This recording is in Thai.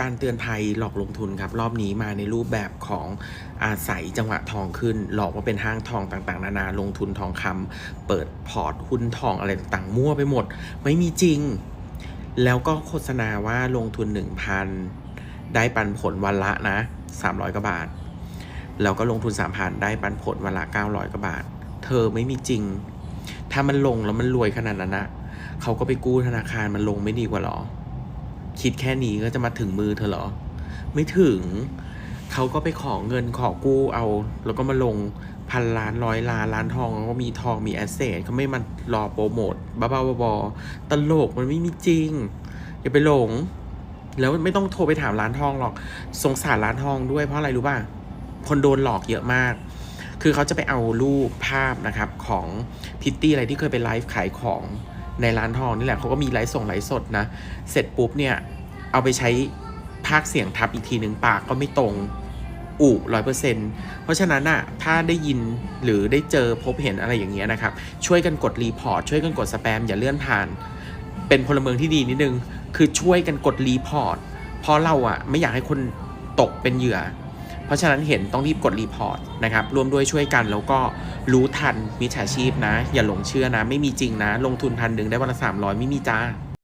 การเตือนภัยหลอกลงทุนครับ รอบนี้มาในรูปแบบของอาศัยจังหวะทองขึ้น หลอกว่าเป็นห้างทองต่างๆ นานาลงทุนทองคำเปิดพอร์ตหุ้นทองอะไรต่างๆ มั่วไปหมด ไม่มีจริง แล้วก็โฆษณาว่าลงทุน 1,000 ได้ปันผลวันละนะ 300กว่าบาท แล้วก็ลงทุน 3,000 ได้ปันผลวันละ 900กว่าบาท เธอไม่มีจริง ถ้ามันลงแล้วมันรวยขนาดนั้นนะเขาก็ไปกู้ธนาคารมันลงไม่ดีกว่าหรอ คิดแค่นี้ก็จะมาถึงมือเธอเหรอ ไม่ถึง เขาก็ไปขอเงินขอกู้เอา แล้วก็มาลงพันล้านร้อยล้านล้านทองแล้วก็มีทองมีแอสเซทเขาไม่มารอโปรโมทบ้าๆบอๆตลกมันไม่มีจริง อย่าไปหลง แล้วไม่ต้องโทรไปถามร้านทองหรอก สงสารร้านทองด้วยเพราะอะไรรู้ป่ะ คนโดนหลอกเยอะมาก คือเขาจะไปเอารูปภาพนะครับของพิตตี้อะไรที่เคยไปไลฟ์ขายของ ในร้านทองนี่แหละเขาก็มีไลฟ์ส่งไลฟ์สดนะ เสร็จปุ๊บเนี่ย เอาไปใช้ภาคเสียงทับอีกทีหนึ่งปากก็ไม่ตรงอุร้อยเปอร์เซ็นต์เพราะฉะนั้นอะถ้าได้ยินหรือได้เจอพบเห็นอะไรอย่างเงี้ยนะครับ ช่วยกันกดรีพอร์ตช่วยกันกดสแปมอย่าเลื่อนผ่าน เป็นพลเมืองที่ดีนิดนึง คือช่วยกันกดรีพอร์ตเพราะเราอะไม่อยากให้คนตกเป็นเหยื่อ เพราะฉะนั้นเห็นต้องรีบกดรีพอร์ตนะครับรวมด้วยช่วยกันแล้วก็รู้ทันมิจฉาชีพนะ อย่าหลงเชื่อนะ ไม่มีจริงนะ ลงทุนพันหนึ่งได้วันละสามร้อยไม่มีจ้า